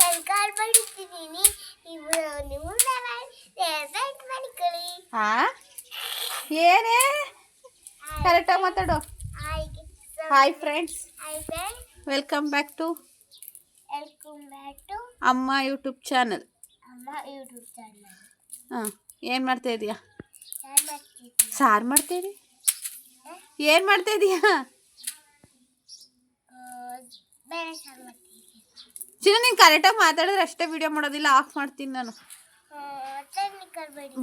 ಸರ್ಕಾರ ಬಡಿತಿದ್ದೀನಿ ಇವರು ನೀವು ರೆಸಲ್ಟ್ ಮಾಡಿಕೊಳ್ಳಿ ಹಾ ಏನೇ? ಕರೆಕ್ಟಾಗಿ ಮಾತಾಡು. Hi friends hi friends welcome back to welcome back to ಅಮ್ಮ ಯೂಟ್ಯೂಬ್ ಚಾನಲ್ ಅಮ್ಮ ಯೂಟ್ಯೂಬ್ ಚಾನಲ್ ಹಾಂ ಏನು ಮಾಡ್ತಾ ಇದೀಯಾ? ಸಾರು ಮಾಡ್ತೀರಿ ಏನು ಮಾಡ್ತಾ ಇದೀಯಾ? ಬೇರೆ ಸಾರು ಮಾಡ್ತಿದ್ದೀನಿ. ಚಿನ್ನ ನೀನು ಕರೆಕ್ಟಾಗಿ ಮಾತಾಡಿದ್ರೆ ಅಷ್ಟೇ ವಿಡಿಯೋ ಮಾಡೋದಿಲ್ಲ ಆಫ್ ಮಾಡ್ತೀನಿ ನಾನು.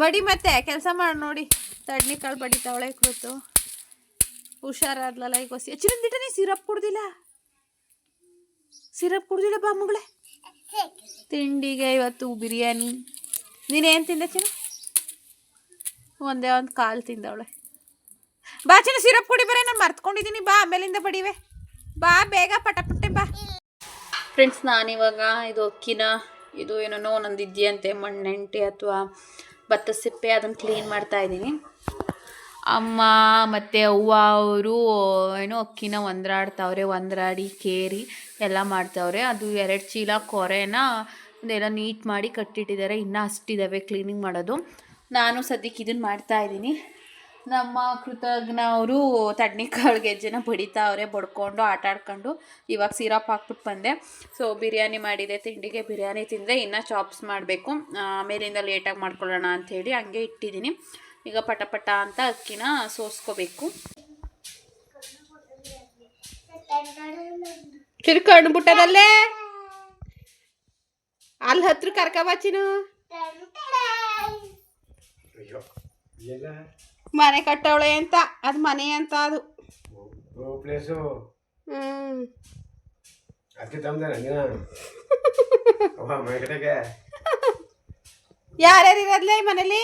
ಬಡಿ ಮತ್ತೆ, ಕೆಲಸ ಮಾಡಿ ನೋಡಿ. ತಡ್ನಿಕಾಳು ಬಡಿತಾವಳೆ ಕೂತು ಹುಷಾರಾದ್ಲಲ್ಲ ಈಗ ಹೊಸಿ ಚಿನ್ನದಿಟ್ಟ ನೀ ಸಿರಪ್ ಕುಡ್ದಿಲ್ಲ? ಸಿರಪ್ ಕುಡ್ದಿಲ್ಲ ಬಾ ಮಗಳೆ. ತಿಂಡಿಗೆ ಇವತ್ತು ಬಿರಿಯಾನಿ. ನೀನೇನು ತಿಂದೆ ಚಿನ್ನ ಒಂದೇ ಒಂದು ಕಾಲು ತಿಂದವಳೆ. ಬಾ ಚಿನ್ನ ಸಿರಪ್ ಕುಡಿ ಬರೇ, ನಾನು ಮರ್ತ್ಕೊಂಡಿದ್ದೀನಿ ಬಾ, ಆಮೇಲಿಂದ ಬಡಿವೆ. ಬಾ, ಬೇಗ ಪಟಪಟ್ಟೆ ಬಾ. ಫ್ರೆಂಡ್ಸ್ ನಾನಿವಾಗ ಇದು ಅಕ್ಕಿನ ಇದು ಏನೋ ಒಂದೊಂದು ಇದೆಯಂತೆ ಮಣ್ಣೆಂಟೆ ಅಥವಾ ಭತ್ತ ಸಿಪ್ಪೆ ಅದನ್ನು ಕ್ಲೀನ್ ಮಾಡ್ತಾ ಇದ್ದೀನಿ. ಅಮ್ಮ ಮತ್ತು ಅವ್ವ ಅವರು ಏನೋ ಅಕ್ಕಿನ ಒಂದ್ರಾಡ್ತಾವ್ರೆ, ಒಂದ್ರಾಡಿ ಕೇರಿ ಎಲ್ಲ ಮಾಡ್ತಾವ್ರೆ. ಅದು ಎರಡು ಚೀಲ ಕೊರೆನ ಅದೆಲ್ಲ ನೀಟ್ ಮಾಡಿ ಕಟ್ಟಿಟ್ಟಿದ್ದಾರೆ. ಇನ್ನೂ ಅಷ್ಟಿದ್ದಾವೆ ಕ್ಲೀನಿಂಗ್ ಮಾಡೋದು. ನಾನು ಸದ್ಯಕ್ಕೆ ಇದನ್ನು ಮಾಡ್ತಾ ಇದ್ದೀನಿ. ನಮ್ಮ ಕೃತಜ್ಞ ಅವರು ತಡ್ನಿಕಾಳು ಗೆಜ್ಜೆನ ಅವರೇ, ಬಡ್ಕೊಂಡು, ಆಟ ಆಡ್ಕೊಂಡು ಇವಾಗ ಸಿರಪ್ ಹಾಕ್ಬಿಟ್ಟು ಬಂದೆ. ಸೊ, ಬಿರಿಯಾನಿ ಮಾಡಿದೆ, ತಿಂಡಿಗೆ ಬಿರಿಯಾನಿ ತಿಂದರೆ ಇನ್ನೂ ಚಾಪ್ಸ್ ಮಾಡಬೇಕು. ಆಮೇಲಿಂದ ಲೇಟಾಗಿ ಮಾಡ್ಕೊಳ್ಳೋಣ ಅಂಥೇಳಿ ಹಂಗೆ ಇಟ್ಟಿದ್ದೀನಿ. ಈಗ ಪಟ ಪಟ ಅಂತ ಅಕ್ಕಿನ ಸೋಸ್ಕೋಬೇಕು. ಚಿರ್ಕಣ್ಣು ಬಿಟ್ಟದಲ್ಲೇ? ಅಲ್ಲಿ ಹತ್ರ ಕರ್ಕಬಾಚಿನ ಮನೆ ಕಟ್ಟವಳೆ ಅಂತ ಅದು ಮನೆ ಅಂತ ಅದು. ಪ್ಲೇಸು ಅದಕ್ಕೆ ಯಾರ್ಯಾರು ಇರೋದ್ಲೆ ಈ ಮನೇಲಿ?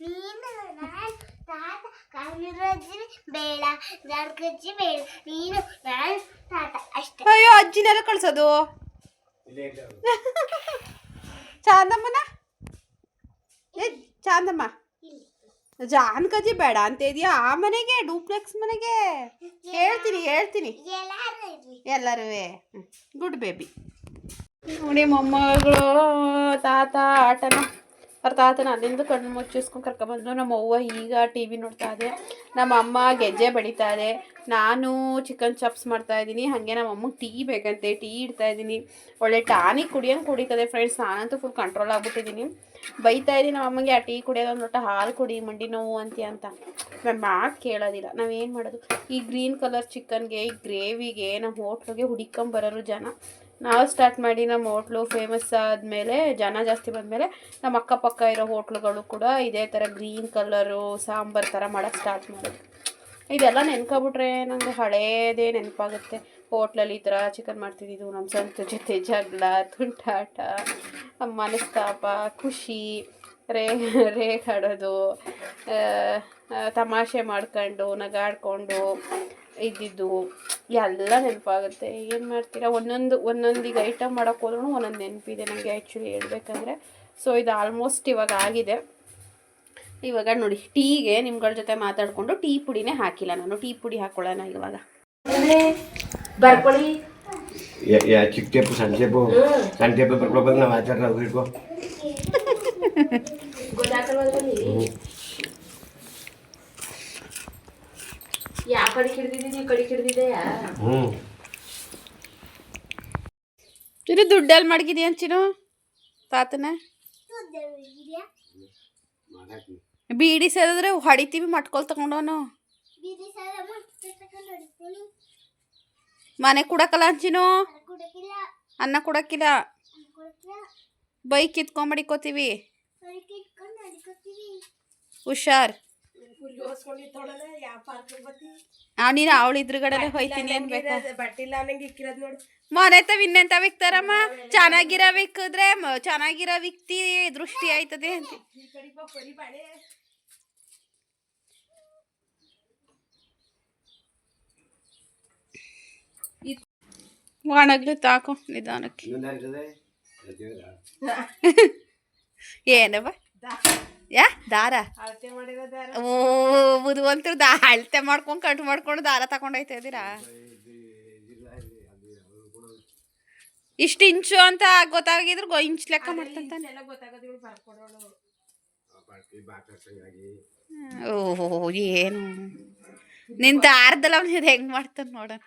ನೀನು ನಾನು ತಾತ ಕಾಲಿರೋಜ್ಜಿ ಬೇಡ ಜಾಡ್ಕಜ್ಜಿ ಬೇಡ ನೀನು ನಾನು ತಾತ ಅಷ್ಟೇ. ಅಯ್ಯೋ ಅಜ್ಜಿನೆಲ್ಲ ಕಳ್ಸೋದು? ಚಾಂದಮ್ಮನ? ಏ ಚಾಂದಮ್ಮ. ಇಲ್ಲಿ ಜಾನ್ಕಜ್ಜಿ ಬೇಡ ಅಂತ ಇದೆಯಾ? ಆ ಮನೆಗೆ ಡೂಪ್ಲೆಕ್ಸ್ ಮನೆಗೆ? ಹೇಳ್ತೀನಿ ಹೇಳ್ತೀನಿ. ಎಲ್ಲರೂ ಗುಡ್ ಬೇಬಿ ನೋಡಿ ಮೊಮ್ಮಗಳು, ತಾತ, ಆಟನ, ಅವ್ರ ತಾತನ ಅಲ್ಲಿಂದ ಕಣ್ಣು ಮುಚ್ಚಿಸ್ಕೊಂಡು ಕರ್ಕೊಂಬಂದ್ರು ನಮ್ಮ ಅವ್ವ ಈಗ ಟಿ ವಿ ನೋಡ್ತಾ ಇದೆ. ನಮ್ಮ ಅಮ್ಮ ಗೆಜ್ಜೆ ಬಡಿತಾ ಇದೆ. ನಾನು ಚಿಕನ್ ಚಾಪ್ಸ್ ಮಾಡ್ತಾ ಇದ್ದೀನಿ. ಹಾಗೆ ನಮ್ಮ ಅಮ್ಮಗೆ ಟೀ ಬೇಕಂತೆ. ಟೀ ಇಡ್ತಾ ಇದ್ದೀನಿ. ಒಳ್ಳೆ ಟಾನಿಕ್ ಕುಡಿಯೋಂಗೆ ಕುಡಿತದೆ ಫ್ರೆಂಡ್ಸ್ ನಾನಂತೂ ಫುಲ್ ಕಂಟ್ರೋಲ್ ಆಗ್ಬಿಟ್ಟಿದ್ದೀನಿ. ಬೈತಾ ಇದ್ದೀನಿ ನಮ್ಮ ಅಮ್ಮಗೆ, ಆ ಟೀ ಕುಡಿಯೋದು ಒಂದು ಲೋಟ ಹಾಲು ಕುಡಿ, ಮಂಡಿ ನೋವು ಅಂತೀಯ ಅಂತ. ನಾನು ಮಾತು ಕೇಳೋದಿಲ್ಲ. ನಾವೇನು ಮಾಡೋದು? ಈ ಗ್ರೀನ್ ಕಲರ್ ಚಿಕನ್ಗೆ ಈ ಗ್ರೇವಿಗೆ ನಮ್ಮ ಹೋಟ್ಲಿಗೆ ಹುಡಿಕೊಂಬರೋರು ಜನ. ನಾವು ಸ್ಟಾರ್ಟ್ ಮಾಡಿ ನಮ್ಮ ಹೋಟ್ಲು ಫೇಮಸ್ ಆದಮೇಲೆ, ಜನ ಜಾಸ್ತಿ ಬಂದಮೇಲೆ ನಮ್ಮ ಅಕ್ಕಪಕ್ಕ ಇರೋ ಹೋಟ್ಲುಗಳು ಕೂಡ ಇದೇ ಥರ ಗ್ರೀನ್ ಕಲರು ಸಾಂಬಾರು ಥರ ಮಾಡೋಕ್ಕೆ ಸ್ಟಾರ್ಟ್ ಮಾಡೋದು ಇದೆಲ್ಲ ನೆನ್ಕೊಬಿಟ್ರೆ ನಂಗೆ ಹಳೇದೇ ನೆನಪಾಗುತ್ತೆ. ಹೋಟ್ಲಲ್ಲಿ ಈ ಥರ ಚಿಕನ್ ಮಾಡ್ತಿದ್ದಿದ್ದು ನಮ್ಮ ಸ್ವಂತ ಜೊತೆ ಜಗಳ, ತುಂಟಾಟ, ಮನಸ್ತಾಪ, ಖುಷಿ, ರೇ, ರೇಗಾಡೋದು ತಮಾಷೆ ಮಾಡ್ಕೊಂಡು, ನಗಾಡ್ಕೊಂಡು ಇದ್ದಿದ್ದು, ಎಲ್ಲ ನೆನಪಾಗುತ್ತೆ. ಏನು ಮಾಡ್ತೀರಾ? ಒಂದೊಂದು, ಒಂದೊಂದಿಗೆ ಐಟಮ್ ಮಾಡೋಕ್ಕೆ ಹೋದ್ರೂ ಒಂದೊಂದು ನೆನಪಿದೆ ನನಗೆ ಆ್ಯಕ್ಚುಲಿ ಹೇಳ್ಬೇಕಂದ್ರೆ. ಸೊ ಇದು ಆಲ್ಮೋಸ್ಟ್ ಇವಾಗ ಆಗಿದೆ. ಇವಾಗ ನೋಡಿ ಟೀಗೆ ನಿಮ್ಗಳ ಜೊತೆ ಮಾತಾಡಿಕೊಂಡು ಟೀ ಪುಡಿನೇ ಹಾಕಿಲ್ಲ ನಾನು. ಟೀ ಪುಡಿ ಹಾಕೊಳ್ಳೋಣ ಇವಾಗ. ಬರ್ಕೊಳ್ಳಿ. ಯಾ ಚಿಕ್ಕ ಟೇಪು ಸಣ್ಣ ಟೇಪು? ಸಣ್ಣ ಟೇಪು ಬರ್ಕೊಳ್ಬೇಕು ನಾವು ಆಚಾರ ನಾವು ಹಿಡ್ಕೊ. ಯಾವ ಕಡೆ ಹಿಡ್ದಿದ್ದೀನಿ ಕಡೆ ಹಿಡ್ದಿದೆಯಾ ಹ್ಞೂ ಚಿರು ದುಡ್ಡಲ್ಲಿ ಮಡಗಿದ್ಯಾ ಚಿನು ತಾತನ? ಬೀಡಿ ಸೇರಿದ್ರೆ ಹೊಡಿತೀವಿ ಮಟ್ಕೊಲ್ ತಗೊಂಡವನು. ಮನೆ ಕುಡಕಲ್ಲ ಅಂಚಿನು? ಅನ್ನ ಕುಡಕ್ಕಿಲ್ಲ ಬೈಕ್ ಕಿತ್ಕೊಂಡ್ ಮಡಿಕೋತೀವಿ. ಹುಷಾರ್. ನೀನು ಅವಳ ಇದ್ರಗಡೆ ಹೋಯ್ತೀನಿ ಅನ್ಬೇಕಾ. ಮನೆ ತವ ಇನ್ನೆಂತ ವಿಕ್ತಾರಮ್ಮ? ಚೆನ್ನಾಗಿರೋ ವಿಕ್ಕಿದ್ರೆ ಚೆನ್ನಾಗಿರ ಚೆನ್ನಾಗಿರೋ ವಿಕ್ತಿ ದೃಷ್ಟಿ ಆಯ್ತದೆ ಅಂತ. ಒಣಗ್ಲಿ ತಾಕು ನಿಧಾನಕ್ಕೆ. ಏನವ ಯಾ ದಾರ? ಓ ಬುದ್ಧಿವಂತರು ದಾ ಅಳತೆ ಮಾಡ್ಕೊಂಡು ಕಟ್ ಮಾಡ್ಕೊಂಡು ದಾರ ತಗೊಂಡೋಯ್ತಾ ಇದ್ದೀರಾ? ಇಷ್ಟು ಇಂಚು ಅಂತ ಗೊತ್ತಾಗಿದ್ರು ಗೊ ಇಂಚ್ ಲೆಕ್ಕ ಬರ್ಕೊಡೋಳು. ಓಹೋ ಏನು ನಿಂತ ಆರ್ದಲ್ಲ ಅವ್ನು ಇದು ಹೆಂಗೆ ಮಾಡ್ತಾನೆ ನೋಡೋಣ.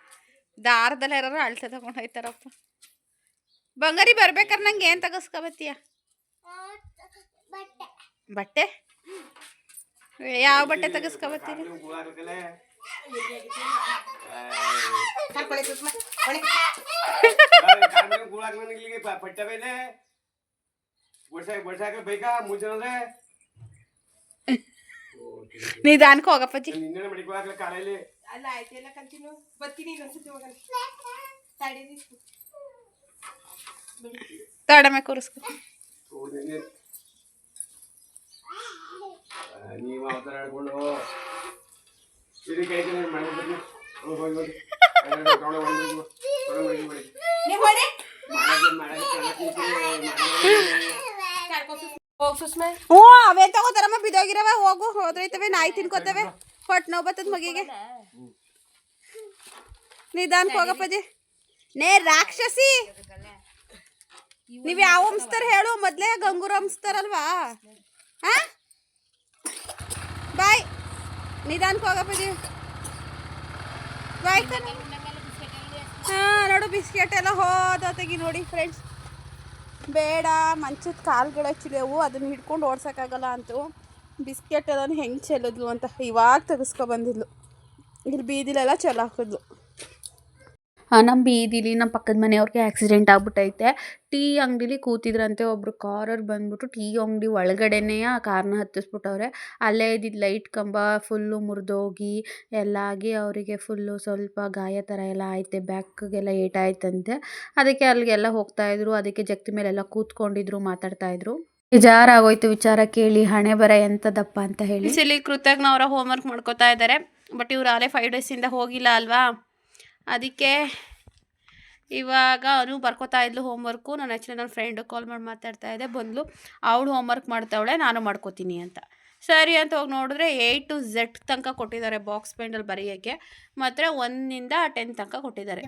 ದಾರದಲ್ಲಿ ಯಾರು ಅಳ್ತೆ ತಗೊಂಡು ಹೋಯ್ತಾರಪ್ಪ ಬಂಗಾರಿ ಬರ್ಬೇಕಾರೆ ನಂಗೆ ಏನು ತಗಸ್ಕೊಬತ್ತೀಯ ಬಟ್ಟೆ ಬಟ್ಟೆ ಯಾವ ಬಟ್ಟೆ ತಗಸ್ಕೊಬತ್ತೀನಿ ಕರ್ಕೊಳ್ಳಿ ಸುಷ್ಮಾ ಒಳಗೆ ಪಟ್ಟ ಮೇಲೆ ಬಡ್ಸಾಕ ಬಡ್ಸಾಕ ಬೇಕಾ ಮುಚ್ಚಂದ್ರೆ ನಿಧಾನಕ್ಕೆ ಹೋಗಪ್ಪಾಜಿ ನಿನ್ನೆ ಮಡಿಕೊಳಕ್ಲ ಕಾಲಲ್ಲಿ ಅಲ್ಲ ಆಯ್ತು ಎಲ್ಲ ಕಂಟಿನ್ಯೂ ಬರ್ತೀನಿ ಇನ್ನೊಂದ್ಸತಿ ಹೋಗೋಣ ತಡೀರಿ ತಡಮೆ ಕೂರಿಸ್ಕೊ ನೀವು ಅವತಾರ ಆಡ್ಕೊಂಡು ಸಿರಿ ಕೈತಿ ಮನೆ ಬರ್ತೀನಿ ಹೋಗಿ ಹೋಗಿ ಹೋಗಿ ತಗೊಂಡು ಹೋಗಿ ತಗೊಂಡು ಹೋಗಿ ನೀವು ಹೊಡೆ ಮಾಡಕ್ಕೆ ಮಾಡಕ್ಕೆ ಹೋಗ್ ಸುಷ್ಮಾ ಹ್ಞೂ ಅವೇ ತಗೋತಾರಮ್ಮ ಬಿದೋಗಿರವ ಹೋಗು ಹೋದ್ರೈತವೆ ನಾಯಿ ತಿನ್ಕೋತವೆ ಹೊಟ್ಟೆ ನೋವು ಬರ್ತದ ಮಗಿಗೆ ನಿಧಾನಕ್ಕೆ ಹೋಗಪ್ಪಾಜಿ ನೇ ರಾಕ್ಷಸಿ. ನೀವು ಯಾವ ಹಂಸ್ತಾರ ಹೇಳು ಮೊದಲೇ ಗಂಗೂರು ಹಂಸ್ತಾರಲ್ವಾ? ಹಾ? ಬಾಯ್. ನಿಧಾನಕ್ಕೆ ಹೋಗಪ್ಪಾಜಿ ಬಾಯ್ ಹಾಂ ನೋಡು ಬಿಸ್ಕೆಟ್ ಎಲ್ಲ ಹೋದ ತೆಗಿ ನೋಡಿ ಫ್ರೆಂಡ್ಸ್ ಬೇಡ ಮಂಚದ ಕಾಲ್ಗಳು ಹಚ್ಚಿದೆವು ಅದನ್ನ ಹಿಡ್ಕೊಂಡು ಓಡ್ಸೋಕ್ಕಾಗಲ್ಲ ಅಂತು. ಬಿಸ್ಕೆಟ್ ಎಲ್ಲ ಹೆಂಗೆ ಚೆಲ್ಲಿದ್ಲು ಅಂತ ಇವಾಗ ತೆಗೆಸ್ಕೊಬಂದಿದ್ಲು ಇಲ್ಲಿ ಬೀದಿಲೆಲ್ಲ ಚೆಲ್ಲ ಹಾಕಿದ್ಲು ನಮ್ಮ ಬೀದಿಲಿ ನಮ್ಮ ಪಕ್ಕದ ಮನೆಯವ್ರಿಗೆ ಆಕ್ಸಿಡೆಂಟ್ ಆಗ್ಬಿಟ್ಟೈತೆ. ಟೀ ಅಂಗಡಿಲಿ ಕೂತಿದ್ರಂತೆ ಒಬ್ಬರು ಕಾರವ್ರು ಬಂದ್ಬಿಟ್ಟು ಟೀ ಅಂಗಡಿ ಒಳಗಡೆನೇ ಆ ಕಾರ್ನ ಹತ್ತಿಸ್ಬಿಟ್ಟವ್ರೆ. ಅಲ್ಲೇ ಇದ್ದಿದ್ದು ಲೈಟ್ ಕಂಬ ಫುಲ್ಲು ಮುರಿದೋಗಿ, ಎಲ್ಲ ಆಗಿ ಅವರಿಗೆ ಫುಲ್ಲು ಸ್ವಲ್ಪ ಗಾಯ ಥರ ಎಲ್ಲ ಆಯ್ತೆ ಬ್ಯಾಕ್ಗೆಲ್ಲ ಏಟಾಯ್ತಂತೆ. ಅದಕ್ಕೆ ಅಲ್ಲಿಗೆಲ್ಲ ಹೋಗ್ತಾ ಇದ್ರು, ಅದಕ್ಕೆ ಜಗ್ತಿ ಮೇಲೆಲ್ಲ ಕೂತ್ಕೊಂಡಿದ್ರು ಮಾತಾಡ್ತಾಯಿದ್ರು ಬೇಜಾರಾಗೋಯ್ತು, ವಿಚಾರ ಕೇಳಿ, ಹಣೆ ಬರ ಎಂಥದಪ್ಪ ಅಂತ ಹೇಳಿ. ಸಿಲಿ ಕೃತಜ್ಞ ಅವರ ಹೋಮ್ವರ್ಕ್ ಮಾಡ್ಕೋತಾ ಇದ್ದಾರೆ ಬಟ್ ಇವ್ರು ಆಲೇ ಫೈವ್ ಡೇಸಿಂದ ಹೋಗಿಲ್ಲ ಅಲ್ವಾ? ಅದಕ್ಕೆ ಇವಾಗ ಅವನು ಬರ್ಕೋತಾ ಇದ್ಲು ಹೋಮ್ವರ್ಕು ನಾನು ಆ್ಯಕ್ಚುಲಿ ನನ್ನ ಫ್ರೆಂಡ್ ಕಾಲ್ ಮಾಡಿ ಮಾತಾಡ್ತಾ ಇದ್ದೆ ಬಂದಳು ಅವಳು ಹೋಮ್ವರ್ಕ್ ಮಾಡ್ತಾವಳೆ, ನಾನು ಮಾಡ್ಕೋತೀನಿ ಅಂತ. ಸರಿ ಅಂತ ಹೋಗಿ ನೋಡಿದ್ರೆ ಏಯ್ಟ್ ಟು ಝೆಡ್ ತನಕ ಕೊಟ್ಟಿದ್ದಾರೆ ಬಾಕ್ಸ್ ಪೆಂಡಲ್ಲಿ ಬರೆಯೋಕ್ಕೆ. ಮಾತ್ರ ಒಂದಿಂದ ಟೆನ್ ತನಕ ಕೊಟ್ಟಿದ್ದಾರೆ.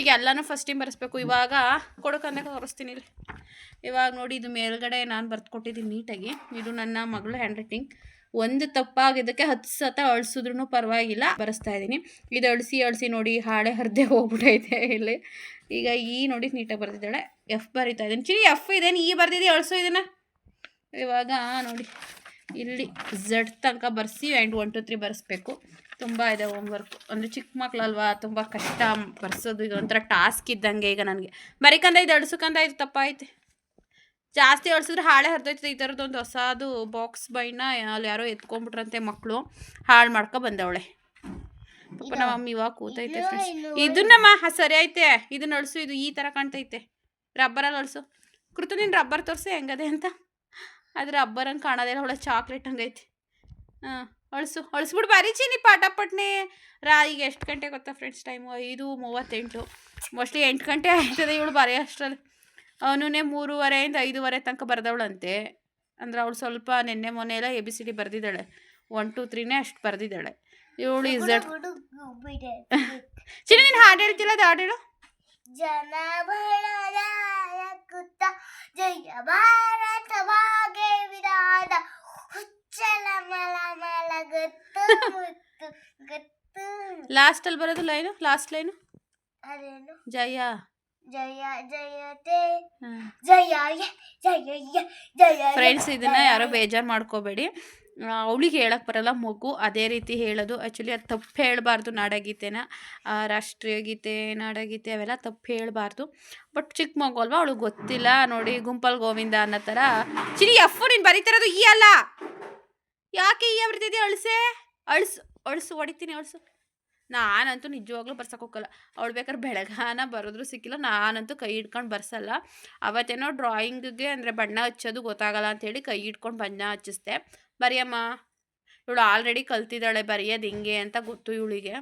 ಈಗ ಎಲ್ಲನೂ ಫಸ್ಟ್ ಟೈಮ್ ಬರೆಸ್ಬೇಕು. ಇವಾಗ ಕೊಡೋಕಂದಾಗ ತೋರಿಸ್ತೀನಿ ಇವಾಗ ನೋಡಿ, ಇದು ಮೇಲ್ಗಡೆ ನಾನು ಬರ್ದು ಕೊಟ್ಟಿದ್ದೀನಿ ನೀಟಾಗಿ. ಇದು ನನ್ನ ಮಗಳು ಹ್ಯಾಂಡ್ ರೈಟಿಂಗ್ ಒಂದು ತಪ್ಪಾಗಿದ್ದಕ್ಕೆ ಹತ್ತು ಸತ ಅಳಿಸಿದ್ರು ಪರವಾಗಿಲ್ಲ. ಬರೆಸ್ತಾ ಇದ್ದೀನಿ. ಇದು ಅಳಿಸಿ ಅಳಿಸಿ ನೋಡಿ ಹಾಳೆ ಹರಿದೆ ಹೋಗ್ಬಿಟ್ಟೈತೆ ಇಲ್ಲಿ. ಈಗ ಈ ನೋಡಿ ನೀಟಾಗಿ ಬರ್ತಿದ್ದಾಳೆ ಎಫ್ ಬರಿತಾ ಇದ್ದೀನಿ. ಚಿರಿ ಎಫ್ ಇದೇನು ಈ ಬರ್ದಿದೆ ಅಳಿಸೋ ಇದನ್ನ. ಇವಾಗ ನೋಡಿ, ಇಲ್ಲಿ ಝಡ್ ತನಕ ಬರ್ಸಿ ಆ್ಯಂಡ್ ಒನ್ ಟು ತ್ರೀ ಬರೆಸ್ಬೇಕು. ತುಂಬ ಇದೆ ಹೋಮ್ವರ್ಕ್ ಅಂದರೆ ಚಿಕ್ಕ ಮಕ್ಕಳಲ್ವಾ ತುಂಬ ಕಷ್ಟ. ಬರ್ಸೋದು ಇದು ಒಂಥರ ಟಾಸ್ಕ್ ಇದ್ದಂಗೆ ಈಗ ನನಗೆ. ಬರೀಕಂದ ಇದು ಅಳಿಸ್ಕಂದ ಇದು ತಪ್ಪಾಯ್ತು. ಜಾಸ್ತಿ ಅಳ್ಸಿದ್ರೆ ಹಾಳೆ ಹರಿದೋಯ್ತದೆ. ಈ ಥರದ್ದು ಒಂದು ಹೊಸದು ಬಾಕ್ಸ್ ಬೈನ ಅಲ್ಲಿ ಯಾರೋ ಎತ್ಕೊಂಡ್ಬಿಟ್ರಂತೆ ಮಕ್ಕಳು ಹಾಳು ಮಾಡ್ಕೊ ಬಂದವಳೆ. ಪಾಪ ನಮ್ಮ ಮಮ್ಮಿ ಇವಾಗ ಕೂತೈತೆ ಫ್ರೆಂಡ್ಸ್ ಇದನ್ನಮ್ಮ ಸರಿ ಐತೆ ಇದನ್ನ ಅಳಿಸು ಇದು ಈ ಥರ ಕಾಣ್ತೈತೆ. ರಬ್ಬರಲ್ಲಿ ಅಳಿಸು ಕೃತು ನೀನು ರಬ್ಬರ್ ತೋರಿಸಿ ಹೆಂಗದೆ ಅಂತ. ಅದು ರಬ್ಬರ್ ಹಂಗೆ ಕಾಣೋದಿಲ್ಲ ಅವಳ ಚಾಕ್ಲೇಟ್ ಹಂಗೈತೆ. ಹಾಂ ಅಳಿಸು ಅಳಿಸ್ಬಿಡು ಬಾರಿ ಚೀನಿ ಪಾಟ ಪಟ್ನೆ. ರಾ ಈಗ ಎಷ್ಟು ಗಂಟೆ ಗೊತ್ತಾ ಫ್ರೆಂಡ್ಸ್ ಟೈಮು ಐದು ಮೂವತ್ತೆಂಟು. ಮೋಸ್ಟ್ಲಿ ಎಂಟು ಗಂಟೆ ಆಯ್ತದೆ ಇವಳು ಬರೀ ಅಷ್ಟರಲ್ಲಿ. ಅವನೇ ಮೂರುವರೆಯಿಂದ ಐದೂವರೆ ತನಕ ಬರೆದವಳಂತೆ. ಅಂದ್ರೆ ಅವಳು ಸ್ವಲ್ಪ ನಿನ್ನೆ ಮೊನ್ನೆ ಎಲ್ಲ ಎ ಬಿ ಸಿ ಡಿ ಬರೆದಿದ್ದಾಳೆ. ಒನ್ ಟು ತ್ರೀನೇ ಅಷ್ಟು ಬರೆದಿದ್ದಾಳೆ. ಇವಳು ಇಸಡ್ ಚಿನ್ನ ನೀನು ಹಾಡು ಹೇಳ್ತಿಲ್ಲ ಅದು ಹಾಡು ಹೇಳು. ಜನ ಕುತ್ತ ಜಯ ಭಾರತ ಭಾಗ್ಯ ವಿಧಾನ ಹುಚ್ಚಲ ಮಲ ಮಲ ಗತ್ತು ಲಾಸ್ಟಲ್ಲಿ ಬರೋದು ಲೈನು ಲಾಸ್ಟ್ ಲೈನು ಜಯ. ಜಯ ಜಯತೆ ಜಯ ಜಯ ಜಯ ಫ್ರೆಂಡ್ಸ್ ಇದನ್ನ ಯಾರೋ ಬೇಜಾರು ಮಾಡ್ಕೋಬೇಡಿ. ಅವಳಿಗೆ ಹೇಳಕ್ಕೆ ಬರಲ್ಲ ಮಗು ಅದೇ ರೀತಿ ಹೇಳೋದು. ಆ್ಯಕ್ಚುಲಿ ಅದು ತಪ್ಪು ಹೇಳಬಾರ್ದು ನಾಡಗೀತೆನ. ರಾಷ್ಟ್ರೀಯ ಗೀತೆ ನಾಡಗೀತೆ ಅವೆಲ್ಲ ತಪ್ಪು ಹೇಳಬಾರ್ದು. ಬಟ್ ಚಿಕ್ಕ ಮಗು ಅಲ್ವಾ ಅವಳಿಗೆ ಗೊತ್ತಿಲ್ಲ. ನೋಡಿ ಗುಂಪಲ್ ಗೋವಿಂದ ಅನ್ನೋ ಥರ ಚಿರಿ ಅಫು ನೀನು ಬರೀತಿರೋದು ಈ ಅಲ್ಲ. ಯಾಕೆ ಈ ಬರೀತಿದ್ದೆ ಅಳಿಸೆ? ಅಳಸು ಅಳಸು ಹೊಡಿತೀನಿ ಅಳಿಸು. ನಾನಂತೂ ನಿಜವಾಗ್ಲೂ ಬರ್ಸಕ್ಕೆ ಹೋಗಲ್ಲ ಅವಳು ಬೇಕಾದ್ರೆ ಬೆಳಗಾನ ಬರೋದ್ರೂ ಸಿಕ್ಕಿಲ್ಲ, ನಾನಂತೂ ಕೈ ಹಿಡ್ಕೊಂಡು ಬರ್ಸಲ್ಲ. ಅವತ್ತೇನೋ ಡ್ರಾಯಿಂಗ್ಗೆ ಅಂದರೆ ಬಣ್ಣ ಹಚ್ಚೋದು ಗೊತ್ತಾಗಲ್ಲ ಅಂಥೇಳಿ ಕೈ ಹಿಡ್ಕೊಂಡು ಬಣ್ಣ ಹಚ್ಚಿಸ್ದೆ. ಬರೆಯಮ್ಮ, ಇವಳು ಆಲ್ರೆಡಿ ಕಲ್ತಿದ್ದಾಳೆ, ಬರೆಯೋದು ಹಿಂಗೆ ಅಂತ ಗೊತ್ತು ಇವಳಿಗೆ.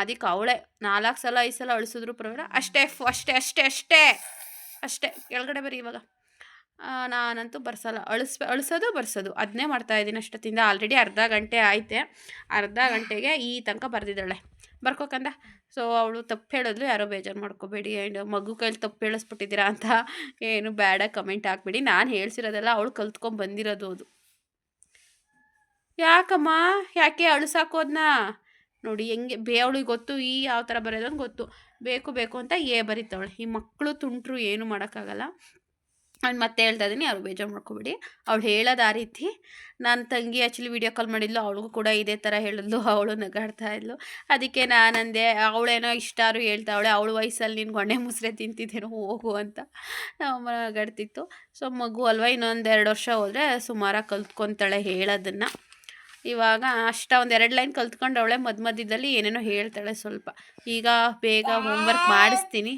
ಅದಕ್ಕೆ ಅವಳೆ ನಾಲ್ಕು ಸಲ, ಐದು ಸಲ ಅಳಿಸಿದ್ರು ಪರವಾಗಿಲ್ಲ ಅಷ್ಟೇ ಅಷ್ಟೇ ಅಷ್ಟೇ ಅಷ್ಟೇ ಅಷ್ಟೇ. ಕೆಳಗಡೆ ಬರೀ ಇವಾಗ. ನಾನಂತೂ ಬರ್ಸಲ್ಲ. ಅಳಿಸ್, ಅಳಿಸೋದು ಬರ್ಸೋದು. ಅದನ್ನೇ ಮಾಡ್ತಾಯಿದ್ದೀನಿ ಅಷ್ಟೊತ್ತಿಂದ. ಆಲ್ರೆಡಿ ಅರ್ಧ ಗಂಟೆ ಆಯ್ತೆ. ಅರ್ಧ ಗಂಟೆಗೆ ಈ ತನಕ ಬರೆದಿದ್ದಾಳೆ. ಬರ್ಕೋಕಂದ ಸೊ ಅವಳು ತಪ್ಪು ಹೇಳಿದ್ಲು, ಯಾರೋ ಬೇಜಾರು ಮಾಡ್ಕೋಬೇಡಿ ಆ್ಯಂಡ್ ಮಗು ಕೈಲಿ ತಪ್ಪು ಹೇಳಿಸ್ಬಿಟ್ಟಿದ್ದೀರಾ ಅಂತ ಏನು ಬೇಡ ಕಮೆಂಟ್ ಹಾಕ್ಬೇಡಿ. ನಾನು ಹೇಳ್ಸಿರೋದೆಲ್ಲ ಅವಳು ಕಲ್ತ್ಕೊಂಡು ಬಂದಿರೋದು ಅದು. ಯಾಕಮ್ಮ? ಯಾಕೆ ಅಳಿಸಾಕೋದ್ನ? ನೋಡಿ, ಹೆಂಗೆ ಬೇ, ಅವಳಿಗೆ ಗೊತ್ತು, ಈ ಯಾವ ಥರ ಬರೆಯೋದು ಗೊತ್ತು. ಬೇಕು ಬೇಕು ಅಂತ ಏ ಬರೀತಾವಳೆ. ಈ ಮಕ್ಕಳು ತುಂಟ್ರು ಏನು ಮಾಡೋಕ್ಕಾಗಲ್ಲ. ನಾನು ಮತ್ತೆ ಹೇಳ್ತಾ ಇದ್ದೀನಿ ಯಾರು ಬೇಜಾರು ಮಾಡ್ಕೊಬೇಡಿ. ಅವಳು ಹೇಳೋದು ಆ ರೀತಿ. ನನ್ನ ತಂಗಿ ಆ್ಯಕ್ಚುಲಿ ವೀಡಿಯೋ ಕಾಲ್ ಮಾಡಿದ್ಲು, ಅವಳಿಗೂ ಕೂಡ ಇದೇ ಥರ ಹೇಳಿದ್ಲು ಅವಳು ನಗಾಡ್ತಾ ಇದ್ಲು. ಅದಕ್ಕೆ ನಾನಂದೆ, ಅವಳೇನೋ ಇಷ್ಟಾರು ಹೇಳ್ತಾವಳೆ, ಅವಳ ವಯಸ್ಸಲ್ಲಿ ನೀನು ಗೊಂಡೆ ಮುಸ್ರೆ ತಿಂತಿದ್ದೇನೋ, ಹೋಗು ಅಂತ ನಮ್ಮ ನಗಾಡ್ತಿತ್ತು ಸೊ, ಮಗು ಅಲ್ವಾ, ಇನ್ನೊಂದು ಎರಡು ವರ್ಷ ಹೋದರೆ ಸುಮಾರಾಗಿ ಕಲ್ತ್ಕೊತಾಳೆ ಹೇಳೋದನ್ನು. ಇವಾಗ ಅಷ್ಟ ಒಂದು ಎರಡು ಲೈನ್ ಕಲ್ತ್ಕೊಂಡು ಅವಳೆ ಮದ್ ಮಧ್ಯದಲ್ಲಿ ಏನೇನೋ ಹೇಳ್ತಾಳೆ ಸ್ವಲ್ಪ. ಈಗ ಬೇಗ ಹೋಮ್ವರ್ಕ್ ಮಾಡಿಸ್ತೀನಿ.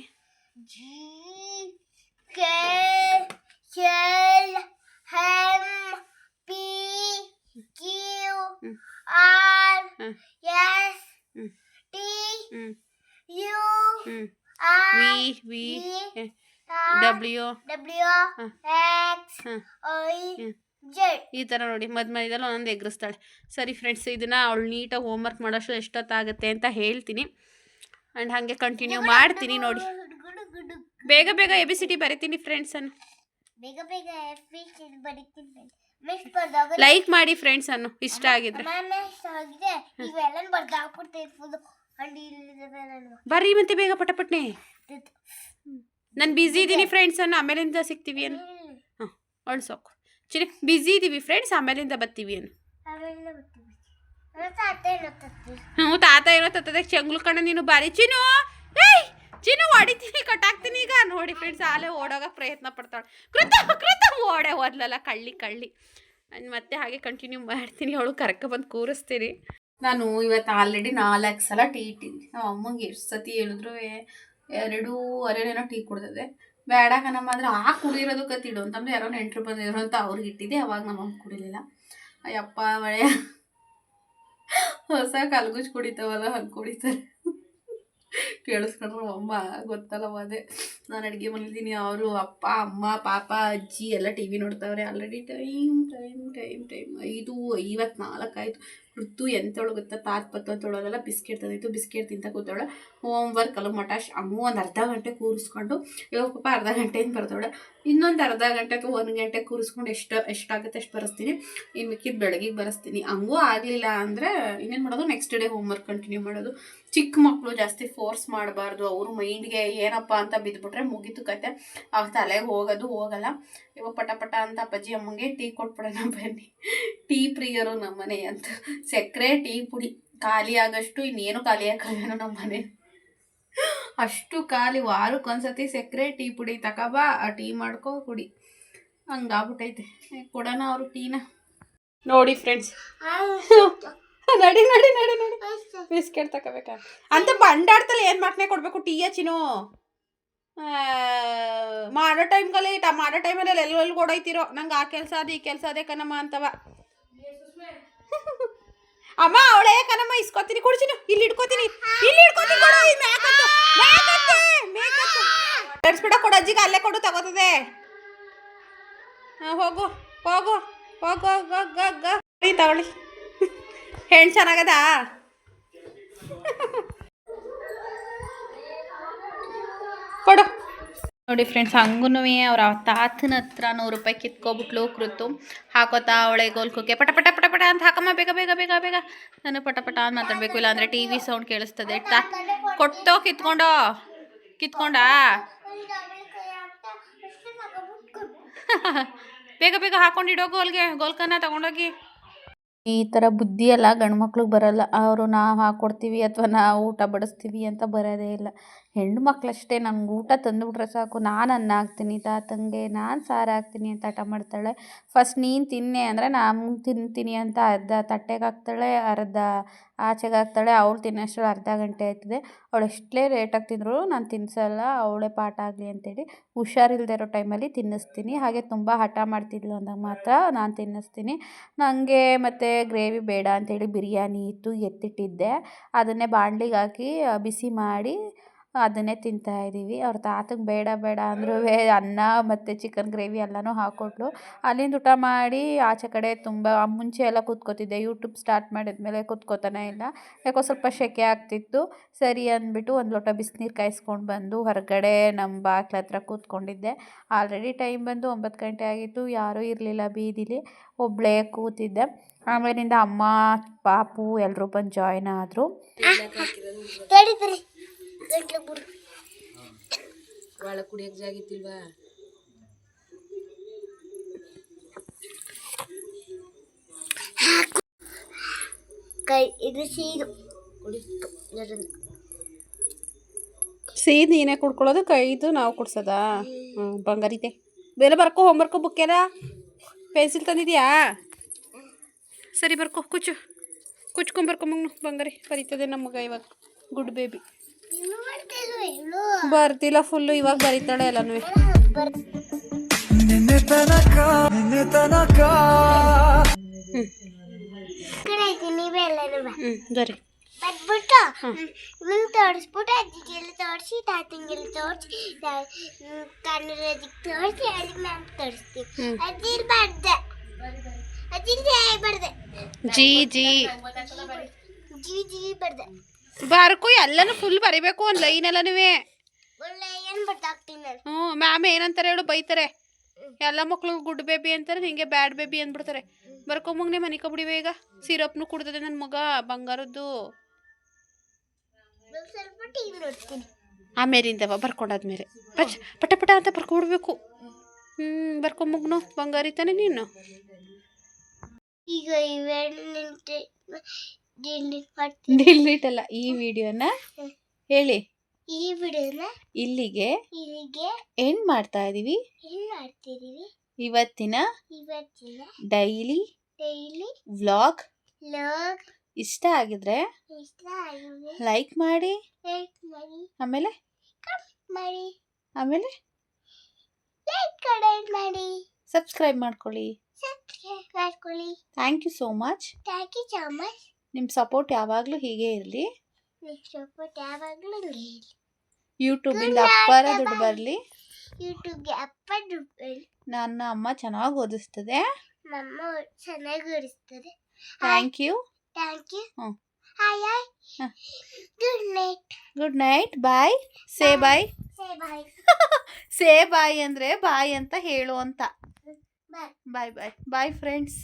K L M P Q ಹ್ಮ್. R ಹ್ಮ್. S T U R V V V W W ಹ್ಮ್. X ಹ್ಮ್. I ಹ್ಮ್. Z ಈ ಥರ ನೋಡಿ ಮಧ್ಯದಲ್ಲಿ ಒಂದೊಂದು ಎಗ್ರಿಸ್ತಾಳೆ ಸರಿ ಫ್ರೆಂಡ್ಸ್ ಇದನ್ನು ಅವಳು ನೀಟಾಗಿ ಹೋಮ್ವರ್ಕ್ ಮಾಡೋಷ್ಟು ಎಷ್ಟೊತ್ತಾಗುತ್ತೆ ಅಂತ ಹೇಳ್ತೀನಿ ಆ್ಯಂಡ್ ಹಾಗೆ ಕಂಟಿನ್ಯೂ ಮಾಡ್ತೀನಿ ನೋಡಿ ಬೇಗ ಬೇಗ ಎ ಬಿ ಸಿ ಡಿ ಬರಿತೀನಿ ಫ್ರೆಂಡ್ಸನ್ನು ಬೇಗ ಬೇಗ ಫೀಸ್ ಬರೀತೀನಿ. ಮಿಸ್ ಬರ್ದಾಗ ಲೈಕ್ ಮಾಡಿ ಫ್ರೆಂಡ್ಸ್ ಅನ್ನು ಇಷ್ಟ ಆಗಿದ್ರೆ. ಮ್ಯಾಮ್ ಇಷ್ಟ ಆಗಿದೆ. ಇವೆಲ್ಲ ಬರ್ದು ಹಾಕ್ಬಿಡ್ತೀನಿ ಫುಲ್ ಅಂಡಿ ಇಲ್ಲಿದ್ದಾವೆ ನಾನು. ಬರ್ರಿ ಮತ್ತೆ ಬೇಗ ಪಟಪಟ್ನೆ. ನಾನು ಬ್ಯುಸಿ ಇದ್ದೀನಿ ಫ್ರೆಂಡ್ಸ್ ಅನ್ನು ಆಮೇಲಿಂದ ಸಿಗ್ತೀವಿ ಅನ್ನು ಹಾಂ ಒಳ್ಳೆ ಸಾಕು ಚಿರಿ ಬ್ಯುಸಿ ಇದ್ದೀವಿ ಫ್ರೆಂಡ್ಸ್ ಆಮೇಲಿಂದ ಬರ್ತೀವಿ ಅನ್ನು ಹ್ಞೂ ತಾತ ಇರೋ ತತ್ತದ. ಚಂಗ್ಳು ಕಣ ನೀನು ಬಾರಿ. ಚಿನ್ನು ಏಯ್! ಚಿನ್ನು ಹೊಡಿತೀನಿ, ಕಟ್ಟಾಕ್ತೀನಿ ಈಗ. ನೋಡಿ ಫ್ರೆಂಡ್ಸ್ ಆಲೆ ಓಡೋಗಕ್ಕೆ ಪ್ರಯತ್ನ ಪಡ್ತಾಳೆ. ಕೃತ ಕೃತ ಓಡೆ ಓದ್ಲಲ್ಲ ಕಳ್ಳಿ ಕಳ್ಳಿ. ಮತ್ತೆ ಹಾಗೆ ಕಂಟಿನ್ಯೂ ಮಾಡ್ತೀನಿ. ಅವಳು ಕರ್ಕೊಬಂದು ಕೂರಿಸ್ತೀನಿ. ನಾನು ಇವತ್ತು ಆಲ್ರೆಡಿ ನಾಲ್ಕು ಸಲ ಟೀ ಇಟ್ಟಿದ್ದೀನಿ ನಮ್ಮ ಅಮ್ಮಂಗೆ ಎಷ್ಟು ಸತಿ ಹೇಳಿದ್ರು ಎರಡೂವರೆನೇನೋ ಟೀ ಕುಡ್ದದೆ. ಬೇಡ ಕಣಮ್ಮ ಅಂದ್ರೆ ಆ ಕುಡಿಯೋದು ತಿಡು ಅಂತಂದ್ರೆ ಯಾರೋ ನೆಂಟರು ಬಂದಿರೋ ಅಂತ ಅವ್ರಿಗೆ ಇಟ್ಟಿದ್ದೆ. ಅವಾಗ ನಮ್ಮ ಅಮ್ಮ ಕುಡಿಲಿಲ್ಲ. ಅಯ್ಯಪ್ಪ ಮಳೆ ಹೊಸ ಕಲ್ಗುಜ್ ಕುಡಿತಾವಲ್ಲ, ಹಂಗೆ ಕುಡಿತಾರೆ. ಕೇಳಿಸ್ಕೊಂಡ್ರು, ಅಮ್ಮ ಗೊತ್ತಲ್ಲವ ಅದೇ. ನಾನು ಅಡುಗೆ ಮನೇಲಿದ್ದೀನಿ. ಅವರು ಅಪ್ಪ, ಅಮ್ಮ, ಪಾಪ, ಅಜ್ಜಿ ಎಲ್ಲ T V ನೋಡ್ತಾವ್ರೆ. Already time time time time ಐದು ಐವತ್ನಾಲ್ಕು ಆಯಿತು. ಋತು ಎಂತವಳು ಗೊತ್ತಾ? ತಾತ್ ಪತ್ತು ಅಂತೊಳಗೆಲ್ಲ ಬಿಸ್ಕೆಟ್ ತಂದಿತ್ತು. ಬಿಸ್ಕೆಟ್ ತಿಂತ ಕೂತವಳೆ. ಹೋಮ್ ವರ್ಕ್ ಅಲ್ಲ ಮಟಾಶ್ ಅಮ್ಮ ಒಂದು ಅರ್ಧ ಗಂಟೆ ಕೂರಿಸ್ಕೊಂಡು, ಇವಾಗ ಪಾಪ ಅರ್ಧ ಗಂಟೆಯಿಂದ ಬರ್ತಾವಳೆ. ಇನ್ನೊಂದು ಅರ್ಧ ಗಂಟೆ ಅಥವಾ ಒಂದು ಗಂಟೆ ಕೂರಿಸ್ಕೊಂಡು ಎಷ್ಟು ಎಷ್ಟಾಗುತ್ತೆ ಅಷ್ಟು ಬರೆಸ್ತೀನಿ. ಇನ್ನು ಮಿಕ್ಕಿದ ಬೆಳಗ್ಗೆ ಬರೆಸ್ತೀನಿ. ಹಂಗೂ ಆಗಲಿಲ್ಲ ಅಂದರೆ ಇನ್ನೇನು ಮಾಡೋದು? ನೆಕ್ಸ್ಟ್ ಡೇ ಹೋಮ್ವರ್ಕ್ ಕಂಟಿನ್ಯೂ ಮಾಡೋದು. ಚಿಕ್ಕ ಮಕ್ಕಳು ಜಾಸ್ತಿ ಫೋರ್ಸ್ ಮಾಡಬಾರ್ದು. ಅವ್ರ ಮೈಂಡ್ಗೆ ಏನಪ್ಪ ಅಂತ ಬಿದ್ದುಬಿಟ್ರೆ ಮುಗಿತು ಕತೆ. ಆ ತಲೆಗೆ ಹೋಗೋದು ಹೋಗಲ್ಲ. ಇವಾಗ ಪಟ ಪಟ ಅಂತ ಅಪ್ಪಾಜಿ ಅಮ್ಮಂಗೆ ಟೀ ಕೊಟ್ಬಿಡೋಣ ಬನ್ನಿ. ಟೀ ಪ್ರಿಯರು ನಮ್ಮನೆ ಅಂತ. ಸಕ್ಕರೆ, ಟೀ ಪುಡಿ. ಖಾಲಿ ಆಗೋಷ್ಟು ಇನ್ನೇನು ಖಾಲಿ ಆಗಲ್ಲ ನಮ್ಮ ಮನೆ ಅಷ್ಟು ಖಾಲಿ ವಾರಕ್ಕೊಂದ್ಸತಿ ಸಕ್ಕರೆ ಟೀ ಪುಡಿ ತಗೋಬಾ ಆ ಟೀ ಮಾಡ್ಕೋ ಕುಡಿ. ಹಂಗಾಗ್ಬಿಟ್ಟೈತೆ ಕೊಡೋಣ ಅವರು ಟೀನ. ನೋಡಿ ಫ್ರೆಂಡ್ಸ್ ನಡಿ ನಡಿ ನಡಿ ನಡಿ. ಬಿಸ್ಕೆಟ್ ತಗೋಬೇಕಾ ಅಂತ ಬಂಡಾಡ್ತಲ್ಲ ಏನು ಮಾತನೇ ಕೊಡಬೇಕು ಟೀ ಹಚ್ಚಿನು ಮಾಡೋ ಟೈಮ್ಗಲ್ಲಿ ಟ ಮಾಡೋ ಟೈಮಲ್ಲಿ ಎಲ್ಲೆಲ್ಲಿ ಓಡೋಯ್ತಿರೋ? ನಂಗೆ ಆ ಕೆಲಸ ಅದು ಈ ಕೆಲಸ ಅದೇ ಕಣಮ್ಮ ಅಂತವ. ಅಮ್ಮ, ಅವಳೇ ಕನಮ್ಮ, ಇಸ್ಕೊತೀನಿ ಕೊಡ್ತೀನಿ ಇಲ್ಲಿ ಇಟ್ಕೋತೀನಿ. ಇಲ್ಲಿ ಇಟ್ಕೋತೀನಿ ಕೊಡು ಮೇಕತ್ತು ಕೊಡು ಅಜ್ಜಿಗೆ, ಅಲ್ಲೇ ಕೊಡು, ತಗೋತದೆ. ಹಾಂ, ಹೋಗು ಹೋಗು ಹೋಗು ಹೋಗು ತಗೊಳ್ಳಿ. ಹೆಣ್ಣು ಚೆನ್ನಾಗದ? ಕೊಡು. ನೋಡಿ ಫ್ರೆಂಡ್ಸ್ ಹಂಗೂ ಅವ್ರ ತಾತನ ಹತ್ರ ನೂರು ರೂಪಾಯಿ ಕಿತ್ಕೊಬಿಟ್ಲು ಕೃತು. ಹಾಕೋತಾ ಅವಳೆ ಗೋಲ್ಕೋಕೆ ಪಟ ಪಟ ಪಟ ಪಟ ಅಂತ ಹಾಕಮ್ಮ, ಬೇಗ ಬೇಗ ಬೇಗ ಬೇಗ. ನಾನು ಪಟ ಪಟ ಅಂತ ಮಾತಾಡಬೇಕು, ಇಲ್ಲಾಂದರೆ ಟಿ ವಿ ಸೌಂಡ್ ಕೇಳಿಸ್ತದೆ. ತಾ ಕೊಟ್ಟೋ ಕಿತ್ಕೊಂಡೋ? ಕಿತ್ಕೊಂಡಾ? ಬೇಗ ಬೇಗ ಹಾಕೊಂಡಿಡೋ ಗೋಲ್ಗೆ ಗೋಲ್ಕನ್ನ ತಗೊಂಡೋಗಿ. ಈ ಥರ ಬುದ್ಧಿ ಎಲ್ಲ ಗಂಡು ಮಕ್ಳಿಗೆ ಬರಲ್ಲ. ಅವರು ನಾವು ಹಾಕ್ಕೊಡ್ತೀವಿ ಅಥವಾ ನಾವು ಊಟ ಬಡಿಸ್ತೀವಿ ಅಂತ ಬರೋದೇ ಇಲ್ಲ. ಹೆಣ್ಣು ಮಕ್ಕಳಷ್ಟೇ ನಮ್ಗೆ ಊಟ ತಂದುಬಿಟ್ರೆ ಸಾಕು. ನಾನು ಅನ್ನ ಹಾಕ್ತೀನಿ, ತಾತಂಗೆ ನಾನು ಸಾರು ಹಾಕ್ತೀನಿ ಅಂತ ಹಠ ಮಾಡ್ತಾಳೆ. ಫಸ್ಟ್ ನೀನು ತಿನ್ನೆ ಅಂದರೆ ನಾನು ತಿಂತೀನಿ ಅಂತ ಅರ್ಧ ತಟ್ಟೆಗೆ ಹಾಕ್ತಾಳೆ, ಅರ್ಧ ಆಚೆಗೆ ಹಾಕ್ತಾಳೆ. ಅವಳು ತಿನ್ನೋಷ್ಟು ಅರ್ಧ ಗಂಟೆ ಆಯ್ತದೆ. ಅವಳು ಎಷ್ಟೇ ರೇಟಾಗಿ ತಿಂದರೂ ನಾನು ತಿನ್ನಿಸಲ್ಲ ಅವಳೇ ಪಾಠ ಆಗಲಿ ಅಂತೇಳಿ ಹುಷಾರಿಲ್ಲದೆ ಇರೋ ಟೈಮಲ್ಲಿ ತಿನ್ನಿಸ್ತೀನಿ. ಹಾಗೆ ತುಂಬ ಹಠ ಮಾಡ್ತಿದ್ಲು ಅಂದಾಗ ಮಾತ್ರ ನಾನು ತಿನ್ನಿಸ್ತೀನಿ. ನನಗೆ ಮತ್ತು ಗ್ರೇವಿ ಬೇಡ ಅಂತೇಳಿ ಬಿರಿಯಾನಿ ಇತ್ತು ಎತ್ತಿಟ್ಟಿದ್ದೆ. ಅದನ್ನೇ ಬಾಣಲಿಗೆ ಹಾಕಿ ಬಿಸಿ ಮಾಡಿ ಅದನ್ನೇ ತಿಂತಾ ಇದ್ದೀವಿ. ಅವ್ರ ತಾತಗೆ ಬೇಡ ಬೇಡ ಅಂದ್ರೂ ಅನ್ನ ಮತ್ತು ಚಿಕನ್ ಗ್ರೇವಿ ಎಲ್ಲನೂ ಹಾಕ್ಕೊಟ್ಲು ಅಲ್ಲಿಂದ ಊಟ ಮಾಡಿ ಆಚೆ ಕಡೆ ತುಂಬ ಮುಂಚೆ ಎಲ್ಲ ಕೂತ್ಕೋತಿದ್ದೆ. ಯೂಟ್ಯೂಬ್ ಸ್ಟಾರ್ಟ್ ಮಾಡಿದ್ಮೇಲೆ ಕೂತ್ಕೋತಾನೆ ಇಲ್ಲ. ಯಾಕೋ ಸ್ವಲ್ಪ ಸೆಕೆ ಆಗ್ತಿತ್ತು. ಸರಿ ಅಂದ್ಬಿಟ್ಟು ಒಂದು ಲೋಟ ಬಿಸಿನೀರು ಕಾಯಿಸ್ಕೊಂಡು ಬಂದು ಹೊರಗಡೆ ನಮ್ಮ ಬಾಗ್ಲ ಹತ್ರ ಕೂತ್ಕೊಂಡಿದ್ದೆ. ಆಲ್ರೆಡಿ ಟೈಮ್ ಬಂದು ಒಂಬತ್ತು ಗಂಟೆ ಆಗಿತ್ತು. ಯಾರೂ ಇರಲಿಲ್ಲ ಬೀದಿಲಿ. ಒಬ್ಬಳೇ ಕೂತಿದ್ದೆ. ಆಮೇಲಿಂದ ಅಮ್ಮ ಪಾಪು ಎಲ್ಲರೂ ಬಂದು ಜಾಯ್ನ್ ಆದರು. ತಡಿ ಕುಡಿಯಕ್ಕೆ ಜಾಗ ಇತ್ತಿಲ್ವಾ ಒಳ ಕೈ ಇದು ಸೀದು. ನೀನೇ ಕುಡ್ಕೊಳ್ಳೋದು ಕೈದು ನಾವು ಕುಡ್ಸೋದಾ? ಹ್ಞೂ ಬಂಗಾರಿದೆ ಬೇರೆ ಬರ್ಕೋ ಹೋಮ್ವರ್ಕು ಬುಕ್ ಎಲ್ಲ? ಪೆನ್ಸಿಲ್ ತಂದಿದ್ಯಾ? ಸರಿ ಬರ್ಕೋ ಕುಚ್ಚು ಕುಚ್ಕೊಂಬರ್ಕೊ ಮಗ್ನು ಬಂಗಾರಿ. ಬರೀತದೆ ನಮಗೆ ಇವಾಗ ಗುಡ್ ಬೇಬಿ ಬರ್ತಿಲ್ಲ ಫುಲ್ಲು ಇವಾಗ ಬರೀತಾಳೆ ಎಲ್ಲನೂ. ಬರ್ ಕಡೆ ಐತಿ ನೀವೇ ಎಲ್ಲರೂ ಬಾ ಹ್ಞೂ ಸರಿ ಬಂದ್ಬಿಟ್ಟು ನಿಂಗೆ ತೋರಿಸ್ಬಿಟ್ಟು ಅಜ್ಜಿಗೆಲ್ಲ ತೋರಿಸಿ ತಾತಂಗೆಲ್ಲ ತೋರಿಸಿ ಕನ್ನಡದಿಗೆ ತೋರಿಸಿ ಅಲ್ಲಿ ಮ್ಯಾಮ್ ತೋರಿಸ್ತೀವಿ ಅಜ್ಜಿ ಬರ್ದೆ ಅಜ್ಜಿ ಬರ್ದೆ ಜಿ ಜಿ. ಜಿ ಜಿ ಬರ್ದೆ. ಬರ್ಕೋ ಎಲ್ಲನೂ ಫುಲ್ ಬರಿಬೇಕು ಒಂದು ಲೈನ್ ಎಲ್ಲನೂ ಹ್ಞೂ ಮ್ಯಾಮ್ ಏನಂತಾರೆ ಹೇಳು ಬೈತಾರೆ. ಎಲ್ಲ ಮಕ್ಳು ಗುಡ್ ಬೇಬಿ ಅಂತಾರೆ ನಿಂಗೆ ಬ್ಯಾಡ್ ಬೇಬಿ ಅಂದ್ಬಿಡ್ತಾರೆ. ಬರ್ಕೊಂಬಂಗ್ನೆ ಮನಿಕೊಬಿಡಿವೆ ಈಗ. ಸಿರಪ್ನು ಕುಡ್ದದೆ ನನ್ನ ಮಗ ಬಂಗಾರದ್ದು. ಆಮೇಲಿಂದ ಬರ್ಕೊಂಡಾದ್ಮೇಲೆ. ಪಚ್ ಪಟ ಪಟ ಅಂತ ಬರ್ಕೊಡ್ಬೇಕು. ಹ್ಞೂ ಬರ್ಕೊಂಬಗ್ನು ಬಂಗಾರಿತಾನೆ ನೀನು. ಈಗ ಡಿಲೀಟ್ ಅಲ್ಲ ಈ ವಿಡಿಯೋನ ಹೇಳಿ. ಈ ವಿಡಿಯೋನ ಇಲ್ಲಿಗೆ ಇಲ್ಲಿಗೆ ಎಂಡ್ ಮಾಡ್ತಾ ಇದೀವಿ. ಮಾಡ್ತಿದೀವಿ. ಇವತ್ತಿನ ಇವತ್ತಿನ ಡೈಲಿ ಡೈಲಿ ವ್ಲಾಗ್. ಲಾಗ್ ಇಷ್ಟ ಆಗಿದ್ರೆ ಇಷ್ಟ ಲೈಕ್ ಮಾಡಿ. ಲೈಕ್ ಮಾಡಿ. ಆಮೇಲೆ? ಮಾಡಿ. ಆಮೇಲೆ? ಲೈಕ್ ಕಮೆಂಟ್ ಮಾಡಿ. ಸಬ್ಸ್ಕ್ರೈಬ್ ಮಾಡ್ಕೊಳ್ಳಿ. ಸಬ್ಸ್ಕ್ರೈಬ್ ಮಾಡ್ಕೊಳ್ಳಿ. Thank you so much thank you so much ನಿಮ್ಮ ಸಪೋರ್ಟ್ ಯಾವಾಗಲೂ ಹೀಗೆ ಇರಲಿ. ಸಪೋರ್ಟ್ ಯಾವಾಗಲೂ ಯೂಟ್ಯೂಬಿಂದ ಅಪ್ಪರ ದುಡ್ಡು ಬರಲಿ. ಯೂಟ್ಯೂಬ್ಗೆ ಅಪ್ಪ ದುಡ್ಡು ನನ್ನ ಅಮ್ಮ ಚೆನ್ನಾಗಿ ಓದಿಸ್ತದೆ. ನಮ್ಮ ಚೆನ್ನಾಗಿ ಓದಿಸ್ತದೆ. Thank you thank you. Hi hi good night good night bye say bye say bye say bye ಅಂದರೆ ಬಾಯ್ ಅಂತ ಹೇಳು ಅಂತ. ಬಾಯ್ ಬಾಯ್ ಬಾಯ್ ಬಾಯ್ ಫ್ರೆಂಡ್ಸ್